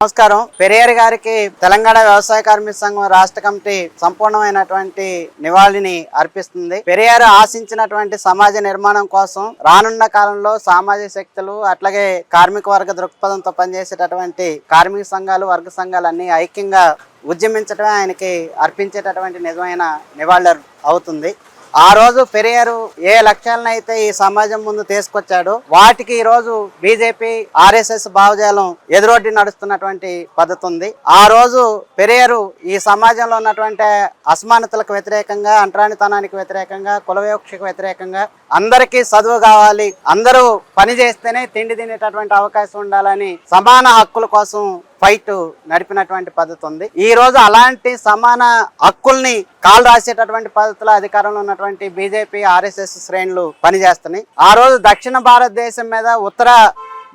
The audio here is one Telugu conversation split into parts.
నమస్కారం. పెరియార్ గారికి తెలంగాణ వ్యవసాయ కార్మిక సంఘం రాష్ట్ర కమిటీ సంపూర్ణమైనటువంటి నివాళిని అర్పిస్తుంది. పెరియార్ ఆశించినటువంటి సమాజ నిర్మాణం కోసం రానున్న కాలంలో సామాజిక శక్తులు అట్లాగే కార్మిక వర్గ దృక్పథంతో పనిచేసేటటువంటి కార్మిక సంఘాలు వర్గ సంఘాలు అన్ని ఐక్యంగా ఉద్యమించడమే ఆయనకి అర్పించేటటువంటి నిజమైన నివాళి అవుతుంది. ఆ రోజు పెరియారు ఏ లక్ష్యాలను అయితే ఈ సమాజం ముందు తీసుకొచ్చాడో వాటికి ఈ రోజు బీజేపీ ఆర్ఎస్ఎస్ భావజాలం ఎదురొడ్డి నడుస్తున్నటువంటి పద్ధతి ఉంది ఆ రోజు పెరియారు ఈ సమాజంలో ఉన్నటువంటి అసమానతలకు వ్యతిరేకంగా అంటరానితనానికి వ్యతిరేకంగా కులవివక్షకు వ్యతిరేకంగా అందరికీ చదువు కావాలి అందరూ పని చేస్తేనే తిండి తినేటటువంటి అవకాశం ఉండాలని సమాన హక్కుల కోసం ఫైట్ నడిపినటువంటి పద్ధతి ఉంది. ఈ రోజు అలాంటి సమాన హక్కుల్ని కాలు రాసేటటువంటి పద్ధతిలో అధికారంలో ఉన్నటువంటి బీజేపీ ఆర్ఎస్ఎస్ శ్రేణులు పనిచేస్తున్నాయి. ఆ రోజు దక్షిణ భారతదేశం మీద ఉత్తర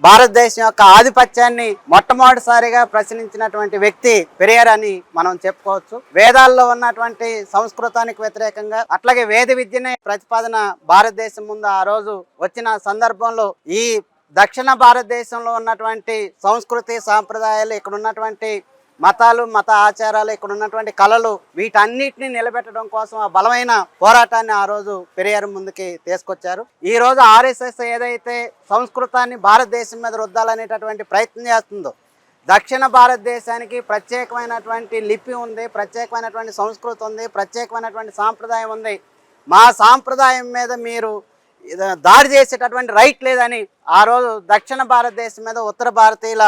భారతదేశం యొక్క ఆధిపత్యాన్ని మొట్టమొదటిసారిగా ప్రశ్నించినటువంటి వ్యక్తి పెరియార్ అని మనం చెప్పుకోవచ్చు. వేదాల్లో ఉన్నటువంటి సంస్కృతానికి వ్యతిరేకంగా అట్లాగే వేద విద్యనే ప్రతిపాదన భారతదేశం ముందు ఆ రోజు వచ్చిన సందర్భంలో ఈ దక్షిణ భారతదేశంలో ఉన్నటువంటి సంస్కృతి సాంప్రదాయాలు ఇక్కడ ఉన్నటువంటి మతాలు మత ఆచారాలు ఇక్కడ ఉన్నటువంటి కళలు వీటన్నిటిని నిలబెట్టడం కోసం ఆ బలమైన పోరాటాన్ని ఆ రోజు పెరియారు ముందుకి తీసుకొచ్చారు. ఈ రోజు ఆర్ఎస్ఎస్ ఏదైతే సంస్కృతాన్ని భారతదేశం మీద రుద్దాలనేటటువంటి ప్రయత్నం చేస్తుందో దక్షిణ భారతదేశానికి ప్రత్యేకమైనటువంటి లిపి ఉంది ప్రత్యేకమైనటువంటి సంస్కృతి ఉంది ప్రత్యేకమైనటువంటి సాంప్రదాయం ఉంది. మా సాంప్రదాయం మీద మీరు దాడి చేసేటటువంటి రైట్ లేదని ఆ రోజు దక్షిణ భారతదేశం మీద ఉత్తర భారతీయుల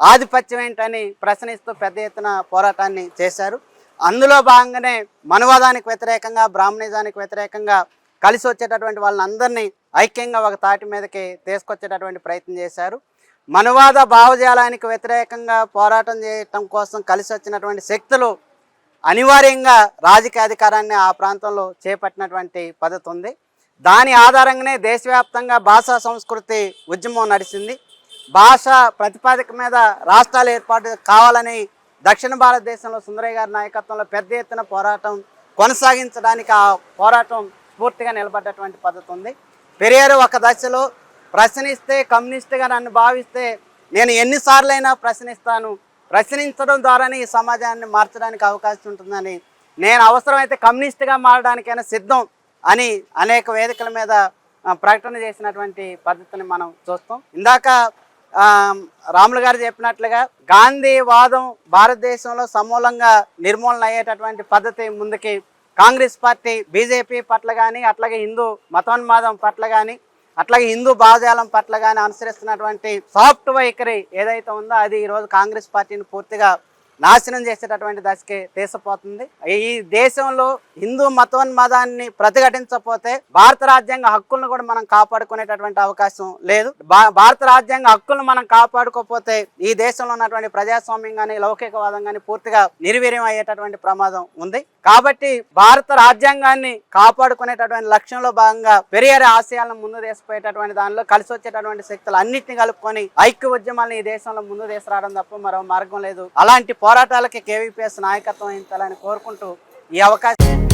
ఆధిపత్యం ఏంటని ప్రశ్నిస్తూ పెద్ద ఎత్తున పోరాటాన్ని చేశారు. అందులో భాగంగానే మనువాదానికి వ్యతిరేకంగా బ్రాహ్మణిజానికి వ్యతిరేకంగా కలిసి వచ్చేటటువంటి వాళ్ళందరినీ ఐక్యంగా ఒక తాటి మీదకి తీసుకొచ్చేటటువంటి ప్రయత్నం చేశారు. మనువాద భావజాలానికి వ్యతిరేకంగా పోరాటం చేయటం కోసం కలిసి వచ్చినటువంటి శక్తులు అనివార్యంగా రాజకీయ అధికారాన్ని ఆ ప్రాంతంలో చేపట్టినటువంటి పద్ధతి ఉంది. దాని ఆధారంగానే దేశవ్యాప్తంగా భాషా సంస్కృతి ఉద్యమం నడిచింది. భాష ప్రతిపాదిక మీద రాష్ట్రాలు ఏర్పాటు కావాలని దక్షిణ భారతదేశంలో సుందరయ్య గారి నాయకత్వంలో పెద్ద ఎత్తున పోరాటం కొనసాగించడానికి ఆ పోరాటం స్ఫూర్తిగా నిలబడ్డటువంటి పద్ధతి ఉంది. పెరియారు ఒక దశలో ప్రశ్నిస్తే కమ్యూనిస్ట్గా నన్ను భావిస్తే నేను ఎన్నిసార్లైనా ప్రశ్నిస్తాను. ప్రశ్నించడం ద్వారానే ఈ సమాజాన్ని మార్చడానికి అవకాశం ఉంటుందని నేను అవసరమైతే కమ్యూనిస్ట్గా మారడానికైనా సిద్ధం అని అనేక వేదికల మీద ప్రకటన చేసినటువంటి పద్ధతిని మనం చూస్తాం. ఇందాక రాములు గారు చెప్పినట్లుగా గాంధీ వాదం భారతదేశంలో సమూలంగా నిర్మూలన అయ్యేటటువంటి పద్ధతి ముందుకి కాంగ్రెస్ పార్టీ బీజేపీ పట్ల కానీ అట్లాగే హిందూ మతోన్మాదం పట్ల కానీ అట్లాగే హిందూ భావజాలం పట్ల కానీ అనుసరిస్తున్నటువంటి సాఫ్ట్ వైఖరి ఏదైతే ఉందో అది ఈరోజు కాంగ్రెస్ పార్టీని పూర్తిగా నాశనం చేసేటటువంటి దశకి తీసుకుపోతుంది ఈ దేశంలో హిందూ మతోన్మదాన్ని ప్రతిఘటించకపోతే భారత రాజ్యాంగ హక్కులను కూడా మనం కాపాడుకునేటటువంటి అవకాశం లేదు. భా- భారత రాజ్యాంగ హక్కులను మనం కాపాడుకోకపోతే ఈ దేశంలో ఉన్నటువంటి ప్రజాస్వామ్యం కానీ లౌకికవాదం కానీ పూర్తిగా నిర్వీర్యం అయ్యేటటువంటి ప్రమాదం ఉంది. కాబట్టి భారత రాజ్యాంగాన్ని కాపాడుకునేటటువంటి లక్ష్యంలో భాగంగా పెరియర్ ఆశయాలను ముందు తీసుకుపోయేటటువంటి దానిలో కలిసి వచ్చేటటువంటి శక్తులు అన్నింటినీ కలుపుకొని ఐక్య ఉద్యమాలను ఈ దేశంలో ముందు తీసుకురావడం తప్ప మరో మార్గం లేదు. అలాంటి పోరాటాలకి కేవీపీఎస్ నాయకత్వం వహించాలని కోరుకుంటూ ఈ అవకాశం